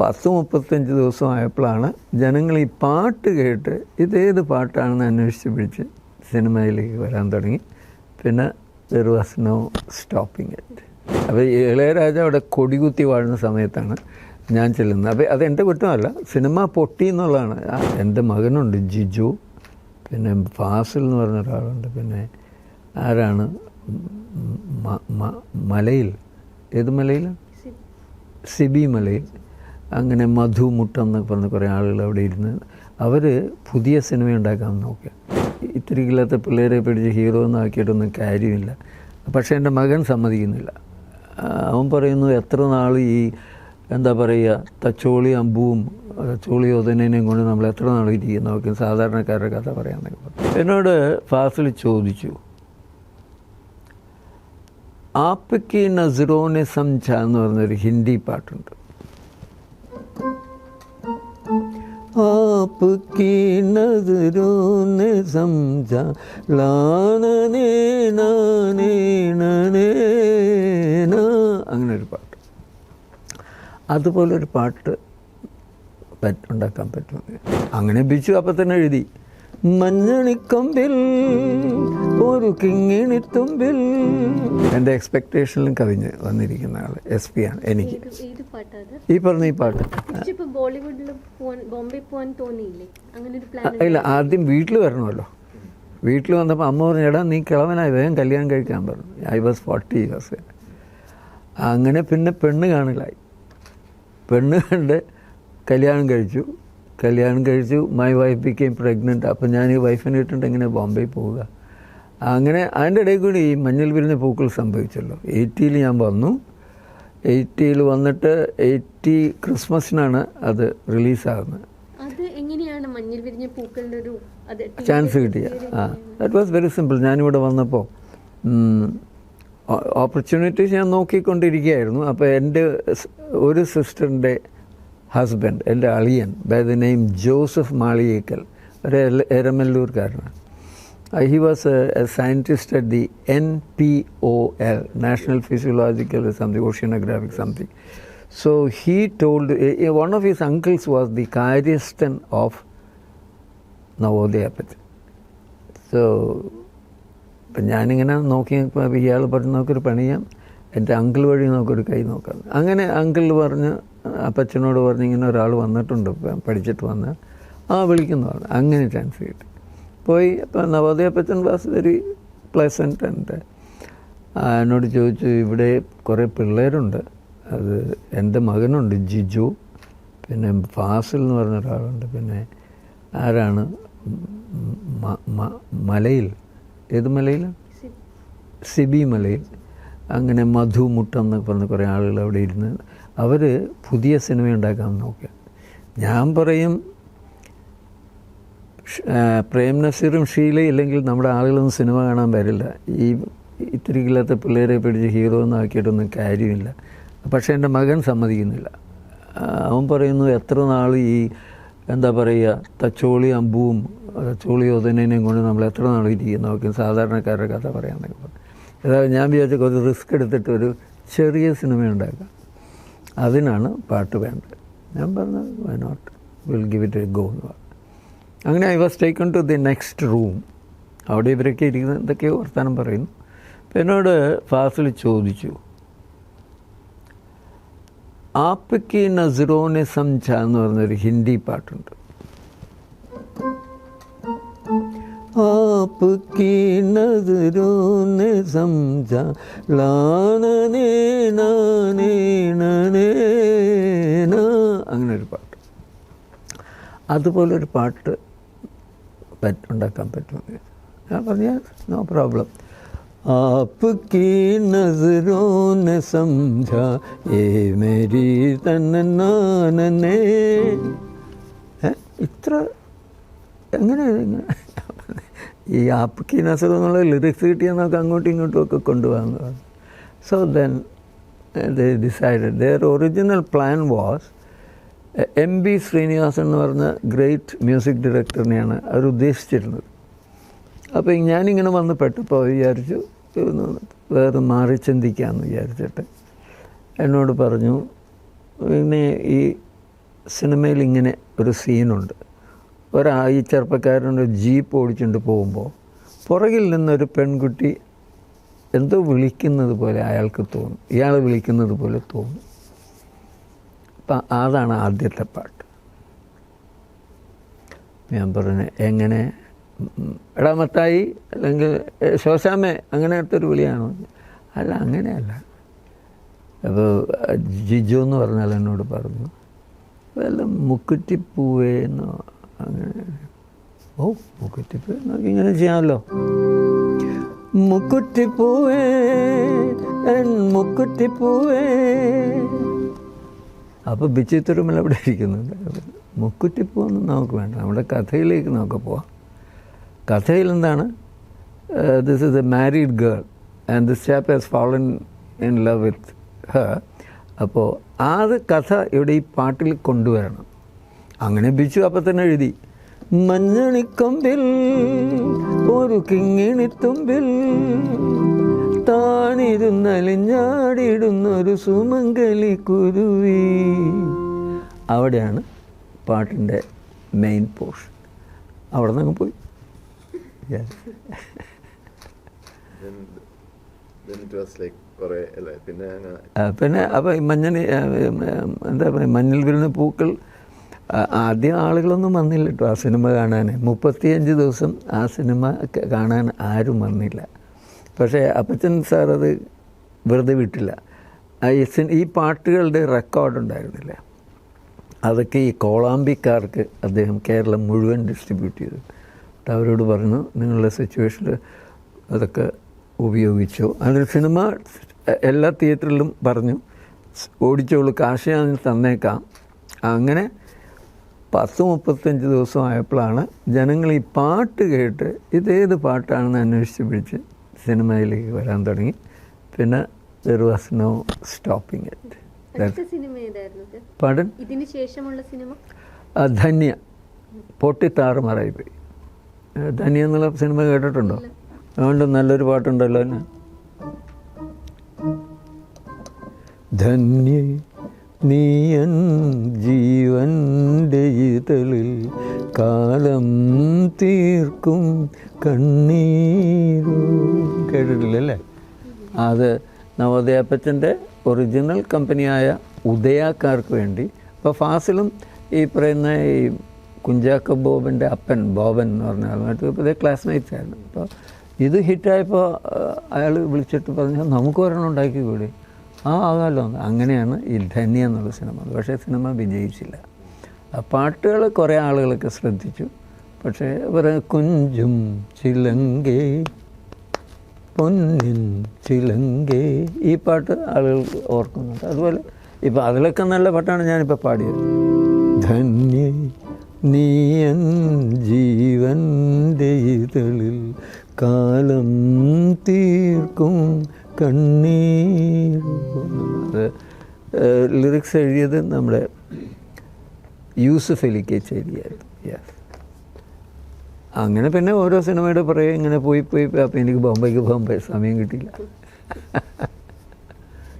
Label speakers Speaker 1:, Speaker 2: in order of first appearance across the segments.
Speaker 1: പത്ത് മുപ്പത്തഞ്ച് ദിവസമായപ്പോഴാണ് ജനങ്ങൾ ഈ പാട്ട് കേട്ട് ഇതേത് പാട്ടാണെന്ന് അന്വേഷിച്ച് പിടിച്ച് സിനിമയിലേക്ക് വരാൻ തുടങ്ങി. പിന്നെ there was no stopping it അപ്പോൾ ഇളയരാജ അവിടെ കൊടികുത്തി വാഴുന്ന സമയത്താണ് ഞാൻ ചെല്ലുന്നത്. അപ്പോൾ അത് എന്റെ കുറ്റമല്ല സിനിമ പൊട്ടി എന്നുള്ളതാണ്. എന്റെ മകനുണ്ട് ജിജു പിന്നെ ഫാസിൽ എന്ന് പറഞ്ഞ ഒരാളുണ്ട്. പിന്നെ ആരാണ്? മലയിൽ. ഏത് മലയിലാണ് സിബി മലയിൽ. അങ്ങനെ മധു മുട്ട എന്നൊക്കെ പറഞ്ഞ കുറേ ആളുകൾ അവിടെ ഇരുന്ന് അവർ പുതിയ സിനിമ ഉണ്ടാക്കാൻ നോക്കുക. ഇത്തിരി ഇല്ലാത്ത പിള്ളേരെ പിടിച്ച് ഹീറോ എന്നാക്കിയിട്ടൊന്നും കാര്യമില്ല. പക്ഷേ എന്റെ മകൻ സമ്മതിക്കുന്നില്ല. അവൻ പറയുന്നു എത്ര നാൾ ഈ എന്താ പറയുക തച്ചോളി അമ്പുവും തച്ചോളി ഒതനേനെയും കൊണ്ട് നമ്മൾ എത്ര നാൾ ഇരിക്കും നമുക്ക് സാധാരണക്കാരുടെ കഥ പറയാമെന്നൊക്കെ പറഞ്ഞു. എന്നോട് ഫാസിൽ ചോദിച്ചു ആപ്പിക്ക് നസറോനെ സംജ എന്ന് പറഞ്ഞൊരു ഹിന്ദി പാട്ടുണ്ട്. आपकी नजरों ने समझा लानने നാനേ നനേ നാ അങ്ങനെ ഒരു പാട്ട് അതുപോലൊരു പാട്ട് പറ്റ- ഉണ്ടാക്കാൻ പറ്റും അങ്ങനെ ബിച്ചു അപ്പം തന്നെ എഴുതി മഞ്ഞണിക്കൊമ്പിൽ ഒരു കിങ്ങിണിത്തുമ്പിൽ. എന്റെ എക്സ്പെക്റ്റേഷനിലും കവിഞ്ഞ് വന്നിരിക്കുന്ന ആൾ എസ് പി ആണ് എനിക്ക്. ഈ പറഞ്ഞ ഈ പാട്ട്. ഇല്ല ആദ്യം വീട്ടിൽ വരണമല്ലോ. വീട്ടിൽ വന്നപ്പോൾ അമ്മ പറഞ്ഞു എടാ നീ കിളവനായി വേഗം കല്യാണം കഴിക്കാൻ പറഞ്ഞു. ഐ വാസ് ഫോർട്ടി ഇയേഴ്സ് അങ്ങനെ പിന്നെ പെണ്ണ് കാണലായി. പെണ്ണ് കണ്ട് കല്യാണം കഴിച്ചു. കല്യാണം കഴിച്ചു മൈ വൈഫ് ബിക്കെയിം പ്രഗ്നന്റ് അപ്പം ഞാൻ ഈ വൈഫിനെ ഇട്ടിട്ട് എങ്ങനെ ബോംബെ പോവുക. അങ്ങനെ അതിന്റെ ഇടയിൽ കൂടി ഈ മഞ്ഞൾ വിരിഞ്ഞ പൂക്കൾ സംഭവിച്ചല്ലോ. എയ്റ്റിയിൽ ഞാൻ വന്നു. എയ്റ്റിയിൽ വന്നിട്ട് എയ്റ്റി ക്രിസ്മസിനാണ് അത് റിലീസാകുന്നത് ചാൻസ് കിട്ടിയ. ആ ദാറ്റ് വാസ് വെരി സിമ്പിൾ ഞാനിവിടെ വന്നപ്പോൾ ഓപ്പർച്യൂണിറ്റീസ് ഞാൻ നോക്കിക്കൊണ്ടിരിക്കുകയായിരുന്നു. അപ്പോൾ എന്റെ ഒരു സിസ്റ്ററിന്റെ ഹസ്ബൻഡ് എന്റെ അളിയൻ by the name Joseph Maliyekkal ഒരു എരമല്ലൂർക്കാരനാണ്. He was a scientist at the N P O L national physiological something oceanographic something so he told one of his uncles was the കാര്യസ്ഥൻ of Navodaya പറ്റി so ഇപ്പം ഞാനിങ്ങനെ നോക്കി ഇയാൾ പറഞ്ഞു നോക്കൊരു പണിയാം. എന്റെ uncle വഴി നോക്കൊരു കൈ നോക്കാം. അങ്ങനെ അങ്കിൾ പറഞ്ഞ് അപ്പച്ചനോട് പറഞ്ഞ് ഇങ്ങനെ ഒരാൾ വന്നിട്ടുണ്ട് പഠിച്ചിട്ട് വന്ന്. ആ വിളിക്കുന്നതാണ്. അങ്ങനെ ചാൻസ് കിട്ടി പോയി അപ്പം Navodaya Appachan was very pleasant and എന്നോട് ചോദിച്ചു ഇവിടെ കുറേ പിള്ളേരുണ്ട്. അത് എന്റെ മകനുണ്ട് ജിജു. പിന്നെ ഫാസിൽ എന്ന് പറഞ്ഞ ഒരാളുണ്ട്. പിന്നെ ആരാണ്? മലയിൽ. ഏത് മലയിലാണ് സിബി. മലയിൽ. അങ്ങനെ മധു മുട്ടം എന്നൊക്കെ പറഞ്ഞ കുറേ ആളുകൾ അവിടെ ഇരുന്ന് അവർ പുതിയ സിനിമ ഉണ്ടാക്കാൻ നോക്കുക. ഞാൻ പറയും പ്രേം നസീറും ഷീല ഇല്ലെങ്കിൽ നമ്മുടെ ആളുകളൊന്നും സിനിമ കാണാൻ വരില്ല. ഈ ഇത്തിരി ഇല്ലാത്ത പിള്ളേരെ പിടിച്ച് ഹീറോ എന്നാക്കിയിട്ടൊന്നും കാര്യമില്ല. പക്ഷേ എന്റെ മകൻ സമ്മതിക്കുന്നില്ല. അവൻ പറയുന്നു എത്ര നാൾ ഈ എന്താ പറയുക തച്ചോളി അമ്പുവും തച്ചോളി ഒതനേനെയും കൊണ്ട് നമ്മൾ എത്ര നാൾ ഇരിക്കും നോക്കും സാധാരണക്കാരുടെ കഥ പറയാമെന്നൊക്കെ പറഞ്ഞു. ഏതായാലും ഞാൻ വിചാരിച്ച കുറച്ച് റിസ്ക് എടുത്തിട്ട് ഒരു ചെറിയ സിനിമ ഉണ്ടാക്കാം. അതിനാണ് പാട്ട് വേണ്ടത്. ഞാൻ പറഞ്ഞു why not will give it a go എന്ന് പറഞ്ഞു. അങ്ങനെ I was taken to the next room അവിടെ ഇവരൊക്കെ ഇരിക്കുന്ന എന്തൊക്കെയോ വർത്തമാനം പറയുന്നു. അപ്പം എന്നോട് ഫാസിൽ ചോദിച്ചു ആപ്പയ്ക്ക് നസറോനെ സംജ എന്ന് പറഞ്ഞൊരു ഹിന്ദി പാട്ടുണ്ട്. आपकी नजरों ने समझा लानने നാനേ നനേ നാ അങ്ങനെ ഒരു പാട്ട് അതുപോലൊരു പാട്ട് പറ്റ- ഉണ്ടാക്കാൻ പറ്റും ഞാൻ പറഞ്ഞ നോ പ്രോബ്ലം आपकी नजरों ने समझा ये मेरी തന്നേ ഇത്ര എങ്ങനെ ഇങ്ങനെ ഈ ആപ്കി നസർ എന്നുള്ള ലിറിക്സ് കിട്ടിയാൽ നമുക്ക് അങ്ങോട്ടും ഇങ്ങോട്ടും ഒക്കെ കൊണ്ടുപോകാൻ so then they decided their original plan was M B Srinivasan എന്ന് പറഞ്ഞ ഗ്രേറ്റ് മ്യൂസിക് ഡയറക്ടറിനെയാണ് അവർ ഉദ്ദേശിച്ചിരുന്നത്. അപ്പോൾ ഞാനിങ്ങനെ വന്ന് പെട്ടപ്പോൾ വിചാരിച്ചു വേറെ മാറി ചിന്തിക്കാമെന്ന് വിചാരിച്ചിട്ട്. എന്നോട് പറഞ്ഞു പിന്നെ ഈ സിനിമയിൽ ഇങ്ങനെ ഒരു സീനുണ്ട് ഒരാ ഈ ചെറുപ്പക്കാരനൊരു ജീപ്പ് ഓടിച്ചുകൊണ്ട് പോകുമ്പോൾ പുറകിൽ നിന്നൊരു പെൺകുട്ടി എന്തോ വിളിക്കുന്നത് പോലെ അയാൾക്ക് തോന്നും. ഇയാൾ വിളിക്കുന്നത് പോലെ തോന്നും. അപ്പം അതാണ് ആദ്യത്തെ പാട്ട്. ഞാൻ പറഞ്ഞു എങ്ങനെ? എടാ മത്തായി അല്ലെങ്കിൽ "ഏ, ശോശാമേ അങ്ങനത്തെ ഒരു വിളിയാണോ? അല്ല അങ്ങനെയല്ല. അപ്പോൾ ജിജു എന്ന് പറഞ്ഞാൽ എന്നോട് പറഞ്ഞു വല്ല മുക്കുറ്റിപ്പൂവേ എന്നോ അങ്ങനെ ഓ മുക്കുറ്റിപ്പൂ നമുക്ക് ഇങ്ങനെ ചെയ്യാമല്ലോ മുക്കുറ്റിപ്പൂവേ മുക്കുറ്റിപ്പൂവേ അപ്പോൾ ബിച്ചി തിരുമല അവിടെ ഇരിക്കുന്നുണ്ട് മുക്കുറ്റിപ്പൂവൊന്നും നമുക്ക് വേണ്ട. നമ്മുടെ കഥയിലേക്ക് നമുക്ക് പോവാം. കഥയിൽ എന്താണ്? This is a married girl and this chap has fallen in love with her അപ്പോൾ ആ കഥ ഇവിടെ ഈ പാട്ടിൽ കൊണ്ടുവരണം. അങ്ങനെ ബിച്ചു അപ്പം തന്നെ എഴുതി. മഞ്ഞണിക്കൊമ്പിൽ ഒരു കിങ്ങിണിത്തുമ്പിൽ താണിരുന്നലിഞ്ഞാടിയിടുന്നൊരു സുമംഗലി കുരുവി. അവിടെയാണ് പാട്ടിന്റെ മെയിൻ പോർഷൻ അവിടെ നിന്ന് പോയി. Yes.
Speaker 2: then then it was like കുറെ അല്ലേ? പിന്നെ
Speaker 1: അപ്പം മഞ്ഞണി എന്താ പറയുക മഞ്ഞിൽ വിരുന്ന പൂക്കൾ ആദ്യം ആളുകളൊന്നും വന്നില്ല കേട്ടോ ആ സിനിമ കാണാൻ മുപ്പത്തിയഞ്ച് ദിവസം ആ സിനിമ കാണാൻ ആരും വന്നില്ല. പക്ഷേ അപ്പച്ചൻ സാർ അത് വെറുതെ വിട്ടില്ല. ഈ പാട്ടുകളുടെ റെക്കോർഡ് ഉണ്ടായിരുന്നില്ല? അതൊക്കെ ഈ കോളാമ്പിക്കാർക്ക് അദ്ദേഹം കേരളം മുഴുവൻ ഡിസ്ട്രിബ്യൂട്ട് ചെയ്തു. എന്നിട്ട് അവരോട് പറഞ്ഞു നിങ്ങളുടെ സിറ്റുവേഷനിൽ അതൊക്കെ ഉപയോഗിച്ചു. അതിൽ സിനിമ എല്ലാ തിയേറ്ററിലും പറഞ്ഞു ഓടിച്ചോളൂ കാശ് ഞാൻ തന്നേക്കാം. അങ്ങനെ പത്ത് മുപ്പത്തഞ്ച് ദിവസമായപ്പോഴാണ് ജനങ്ങൾ ഈ പാട്ട് കേട്ട് ഇതേത് പാട്ടാണെന്ന് അന്വേഷിച്ച് പിടിച്ച് സിനിമയിലേക്ക് വരാൻ തുടങ്ങി. പിന്നെ there
Speaker 3: was no stopping it?
Speaker 1: Patan
Speaker 3: ഇതിന് ശേഷമുള്ള സിനിമ?
Speaker 1: ധന്യ. പൊട്ടിത്താറ് പോയി ഏ, ധന്യ എന്നുള്ള സിനിമ കേട്ടിട്ടുണ്ടോ? അതുകൊണ്ട് നല്ലൊരു പാട്ടുണ്ടല്ലോ ധന്യ നീയൻ ജീവന്റെ ഇതളിൽ കാലം തീർക്കും കണ്ണീരു. കേട്ടിട്ടില്ലല്ലേ? അത് നവോദയപ്പച്ചന്റെ ഒറിജിനൽ കമ്പനിയായ ഉദയാക്കാർക്ക് വേണ്ടി. ഇപ്പോൾ ഫാസിലും ഈ പറയുന്ന ഈ കുഞ്ചാക്ക ബോബന്റെ അപ്പൻ ബോബൻ എന്ന് പറഞ്ഞ ആളുമായിട്ട് ഇപ്പോൾ ഇതേ ക്ലാസ്മേറ്റ്സ് ആയിരുന്നു. അപ്പോൾ ഇത് ഹിറ്റായപ്പോൾ അയാൾ വിളിച്ചിട്ട് പറഞ്ഞു നമുക്ക് ഒരെണ്ണം ഉണ്ടാക്കി കൂടി ആ ആകാമല്ലോ അങ്ങനെയാണ് ഈ ധന്യ എന്നുള്ള സിനിമ. പക്ഷേ സിനിമ വിജയിച്ചില്ല. ആ പാട്ടുകൾ കുറേ ആളുകളൊക്കെ ശ്രദ്ധിച്ചു. പക്ഷേ ഇവരെ കുഞ്ചും ചിലങ്കേ പൊന്നിൻ ചിലങ്കേ ഈ പാട്ട് ആളുകൾ ഓർക്കുന്നുണ്ട്. അതുപോലെ ഇപ്പം അതിലൊക്കെ നല്ല പാട്ടാണ് ഞാനിപ്പോൾ പാടിയത്. ധന്യ നീയൻ ജീവന്റെ ഇതളിൽ കാലം തീർക്കും. കണ്ണീർ ലിറിക്സ് എഴുതിയത് നമ്മുടെ യൂസുഫ് കെ എഴുതിയായിരുന്നു യെസ് അങ്ങനെ പിന്നെ ഓരോ സിനിമയുടെ പുറകെ ഇങ്ങനെ പോയി പോയി അപ്പം എനിക്ക് ബോംബെക്ക് പോകാൻ സമയം കിട്ടിയില്ല.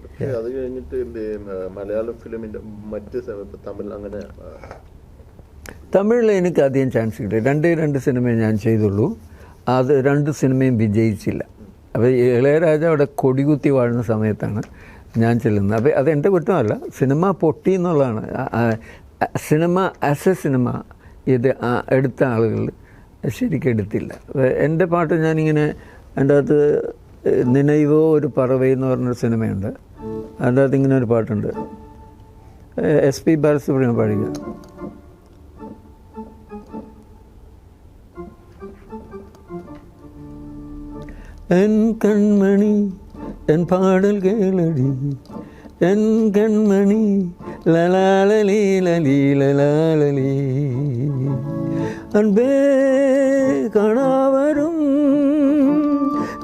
Speaker 2: പക്ഷേ അത് കഴിഞ്ഞിട്ട് മലയാളം ഫിലിമിന്റെ മറ്റ് തമിഴ് അങ്ങനെ
Speaker 1: തമിഴിൽ എനിക്ക് അധികം ചാൻസ് കിട്ടി. രണ്ടേ രണ്ട് സിനിമയെ ഞാൻ ചെയ്തുള്ളൂ. അത് രണ്ട് സിനിമയും വിജയിച്ചില്ല. അപ്പോൾ ഇളയരാജ അവിടെ കൊടികുത്തി വാഴുന്ന സമയത്താണ് ഞാൻ ചെല്ലുന്നത്. അപ്പോൾ അത് എന്റെ കുറ്റമല്ല സിനിമ പൊട്ടി എന്നുള്ളതാണ്. സിനിമ ആസ് എ സിനിമ ഇത് എടുത്ത ആളുകൾ ശരിക്കും എടുത്തില്ല. അപ്പോൾ എന്റെ പാട്ട് ഞാനിങ്ങനെ എന്റെ അകത്ത് നിനൈവോ ഒരു പറവെന്ന് പറഞ്ഞൊരു സിനിമയുണ്ട്. അതിന്റെ അകത്ത് ഇങ്ങനെ ഒരു പാട്ടുണ്ട്. എസ് പി ബാലസുബ്രഹ്മണ്യം പാടിക്കുക എൻ കൺമണി എൻ പാടൽ കേളടി എൻ കൺമണി ലലാലലീ ലലീ ലലാലലീ. അൻപേ കാണാവരും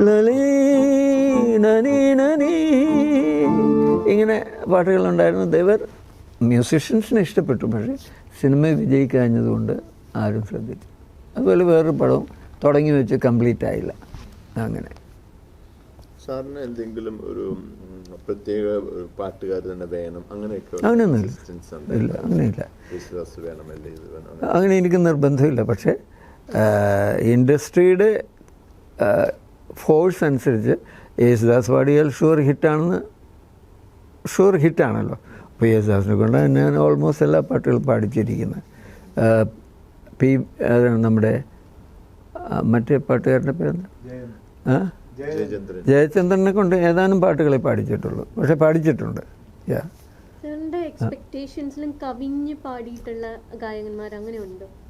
Speaker 1: ലലീ നനി നനി. ഇങ്ങനെ പാട്ടുകളുണ്ടായിരുന്നു. ദേവർ മ്യൂസിഷ്യൻസിനെ ഇഷ്ടപ്പെട്ടു പക്ഷേ സിനിമ വിജയിക്കാഞ്ഞതുകൊണ്ട് ആരും ശ്രദ്ധിച്ചു അതുപോലെ വേറൊരു പടവും തുടങ്ങി വെച്ച് കംപ്ലീറ്റ് ആയില്ല. അങ്ങനെ.
Speaker 2: സാറിന് എന്തെങ്കിലും ഒരു പ്രത്യേക പാട്ടുകാരനെ പാട്ടുകാർ തന്നെ വേണം അങ്ങനെയൊക്കെ
Speaker 1: അങ്ങനെയൊന്നുമില്ല. ഇല്ല അങ്ങനെയില്ല.
Speaker 2: അങ്ങനെ.
Speaker 1: എനിക്ക് നിർബന്ധമില്ല. പക്ഷേ ഇൻഡസ്ട്രിയുടെ ഫോഴ്സ് അനുസരിച്ച് യേശുദാസ് പാടിയാൽ ഷുവർ ഹിറ്റാണെന്ന് ഷുവർ ഹിറ്റാണല്ലോ. അപ്പോൾ യേശുദാസിനെ കൊണ്ട് ഞാൻ ഓൾമോസ്റ്റ് എല്ലാ പാട്ടുകളും പാടിച്ചിരിക്കുന്നത് പി അതാണ് നമ്മുടെ മറ്റേ പാട്ടുകാരന്റെ പേരെന്താ? ജയചന്ദ്രനെ കൊണ്ട് ഏതാനും പാട്ടുകളെ പാടിച്ചിട്ടുള്ളൂ. പക്ഷെ പാടിച്ചിട്ടുണ്ട്. യാ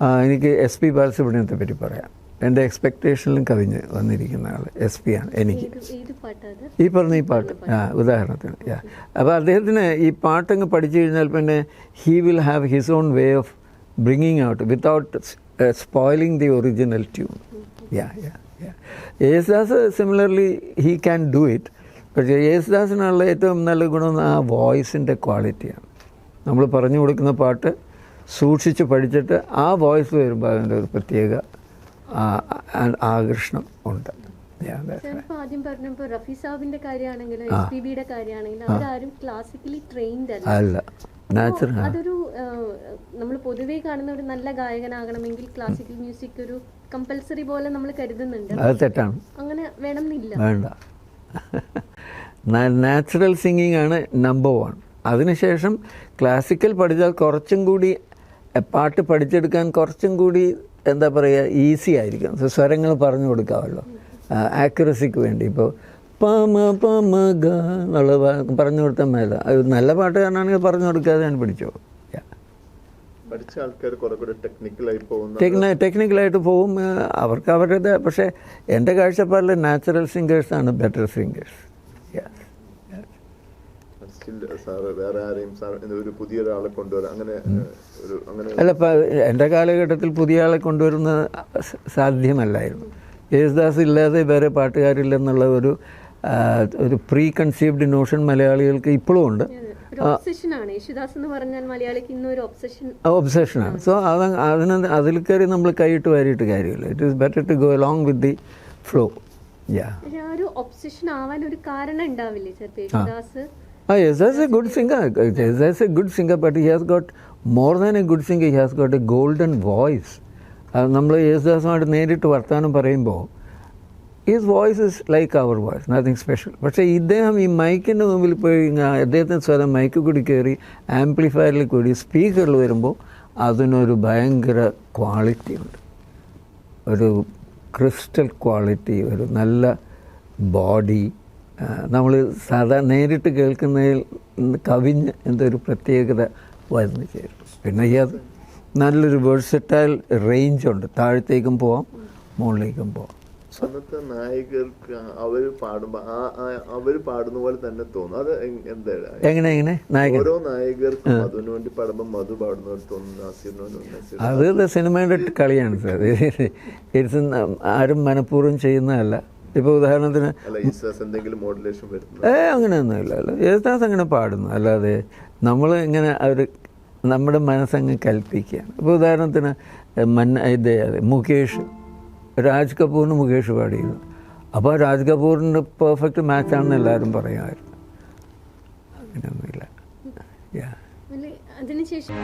Speaker 1: ആ, എനിക്ക് എസ് പി ബാലസുബ്രഹ്മണ്യത്തെ പറ്റി പറയാം. എന്റെ എക്സ്പെക്റ്റേഷനിലും കവിഞ്ഞ് വന്നിരിക്കുന്ന ആൾ എസ് പി ആണ് എനിക്ക്. ഈ പറഞ്ഞ ഈ പാട്ട്. ആ ഉദാഹരണത്തിന് യാ അപ്പോൾ അദ്ദേഹത്തിന് ഈ പാട്ടങ്ങ് പഠിച്ചു കഴിഞ്ഞാൽ പിന്നെ he will have his own way of bringing out without spoiling the original tune yeah yeah Yesudas similarly he can do it പക്ഷേ യേശുദാസിനുള്ള ഏറ്റവും നല്ല ഗുണം ആ വോയിസിന്റെ ക്വാളിറ്റിയാണ് നമ്മൾ പറഞ്ഞു കൊടുക്കുന്ന പാട്ട് സൂക്ഷിച്ച് പഠിച്ചിട്ട് ആ വോയിസ് വരുമ്പോൾ അതിന്റെ ഒരു പ്രത്യേക ആകർഷണം ഉണ്ട്.
Speaker 3: ആദ്യം പറഞ്ഞപ്പോൾ റഫി സാബിന്റെ കാര്യമാണെങ്കിലും എസ് പി ബിയുടെ കാര്യമാണെങ്കിലും അവരാരും ക്ലാസിക്കലി ട്രെയിൻഡ് അല്ല. അതൊരു നമ്മൾ പൊതുവേ കാണുന്ന ഒരു നല്ല ഗായകനാകണമെങ്കിൽ ക്ലാസിക്കൽ മ്യൂസിക് ഒരു കമ്പൽസറി പോലെ നമ്മൾ കരുതുന്നുണ്ട്.
Speaker 1: അത് തെറ്റാണ്.
Speaker 3: അങ്ങനെ വേണമെന്നില്ല.
Speaker 1: വേണ്ട. നാച്ചുറൽ സിംഗിങ് ആണ് നമ്പർ വൺ അതിനുശേഷം ക്ലാസിക്കൽ പഠിച്ചാൽ കുറച്ചും കൂടി പാട്ട് പഠിച്ചെടുക്കാൻ കുറച്ചും കൂടി എന്താ പറയുക ഈസി ആയിരിക്കും. സ്വരങ്ങൾ പറഞ്ഞു കൊടുക്കാമല്ലോ. ആക്യുറസിക്ക് വേണ്ടി. ഇപ്പോൾ പമ പമ ഗ എന്നുള്ള പറഞ്ഞു കൊടുത്താൽ മേല. നല്ല പാട്ടുകാരനാണെങ്കിൽ പറഞ്ഞു കൊടുക്കാതെ ഞാൻ പഠിച്ചോ
Speaker 2: പഠിച്ച ആൾക്കാർ കുറെ കൂടെ ടെക്നിക്കലായി പോകുന്നു
Speaker 1: ടെക്നി ടെക്നിക്കലായിട്ട് പോകും അവർക്ക് അവരുടെ പക്ഷേ എന്റെ കാഴ്ചപ്പാടിൽ നാച്ചുറൽ സിംഗേഴ്സാണ് ബെറ്റർ സിംഗേഴ്സ്
Speaker 2: സ്റ്റിൽ സാറ് വേറെ ആരെയും ഒരു പുതിയ ഒരാളെ കൊണ്ടുവരാം അങ്ങനെ ഒരു അങ്ങനെ
Speaker 1: അല്ല എന്റെ കാലഘട്ടത്തിൽ പുതിയ ആളെ കൊണ്ടുവരുന്ന സാധ്യമല്ലായിരുന്നു. യേശുദാസ് ഇല്ലാതെ വേറെ പാട്ടുകാരില്ലെന്നുള്ള ഒരു ഒരു പ്രീ കൺസീവ്ഡ് നോഷൻ മലയാളികൾക്ക് ഇപ്പോഴും ഉണ്ട്. ഒബ്സെഷനാണ് സോ അത് അതിന് അതിൽ കയറി നമ്മൾ കൈയിട്ട് വാരിയിട്ട് കാര്യമില്ല. It is better to go along with the
Speaker 3: flow yeah ഒരു ഒബ്സഷൻ ആവാൻ ഒരു കാരണം ഉണ്ടാവില്ലേ? ചിലപ്പോ Yesudas
Speaker 1: Ah, yes, that's a good singer. That's a good singer, but he has got more than a good singer, he has got a golden voice. നമ്മൾ യേശുദാസുമായിട്ട് നേരിട്ട് വർത്തമാനം പറയുമ്പോൾ his voice is like our voice nothing special പക്ഷേ ഇദ്ദേഹം ഈ മൈക്കിന്റെ മുമ്പിൽ പോയി അദ്ദേഹത്തിന്റെ സ്വരം മൈക്ക് കൂടി കയറി ആംപ്ലിഫയറിൽ കൂടി സ്പീക്കറിൽ വരുമ്പോൾ അതിനൊരു ഭയങ്കര ക്വാളിറ്റി ഉണ്ട്. ഒരു ക്രിസ്റ്റൽ ക്വാളിറ്റി ഒരു നല്ല ബോഡി നമ്മൾ സാധാ നേരിട്ട് കേൾക്കുന്നതിൽ കവിഞ്ഞ് എന്തൊരു പ്രത്യേകത വരുന്നു ചേരും പിന്നെ ഈ അത് നല്ലൊരു വേഴ്സറ്റൈൽ റേഞ്ച് ഉണ്ട്. താഴത്തേക്കും പോവാം മുകളിലേക്കും പോവാം.
Speaker 2: അന്നത്തെ നായകർക്ക് അവർ പാടുമ്പോ അവർ പാടുന്ന പോലെ തന്നെ തോന്നും. അത് എന്താ
Speaker 1: എങ്ങനെ എങ്ങനെ?
Speaker 2: ഓരോ നായകർക്കും മധുവിന് വേണ്ടി പാടുമ്പോ മധു പാടുന്ന പോലെ തോന്നുന്നു നാസിറിനോട്
Speaker 1: അത് സിനിമയുടെ കളിയാണ് സാർ. ഇറ്റ്സ് ആരും മനഃപൂർവം ചെയ്യുന്നതല്ല. ഇപ്പോൾ ഉദാഹരണത്തിന്
Speaker 2: അങ്ങനെയൊന്നും എന്തെങ്കിലും മോഡുലേഷൻ വരുന്നു
Speaker 1: ഏ അങ്ങനെയൊന്നുമില്ല. അല്ല യേശുദാസ് അങ്ങനെ പാടുന്നു? അല്ലാതെ നമ്മൾ ഇങ്ങനെ അവർ നമ്മുടെ മനസ്സങ്ങ് കൽപ്പിക്കുകയാണ്. ഇപ്പോൾ ഉദാഹരണത്തിന് മന്ന ഇത് മുകേഷ്. രാജ് കപൂറിന് മുകേഷ് പാടിയിരുന്നു അപ്പോൾ രാജ് കപൂറിന്റെ പെർഫെക്റ്റ് മാച്ചാണെന്ന് എല്ലാവരും പറയുമായിരുന്നു. അങ്ങനെയൊന്നുമില്ല.
Speaker 3: അതിനുശേഷം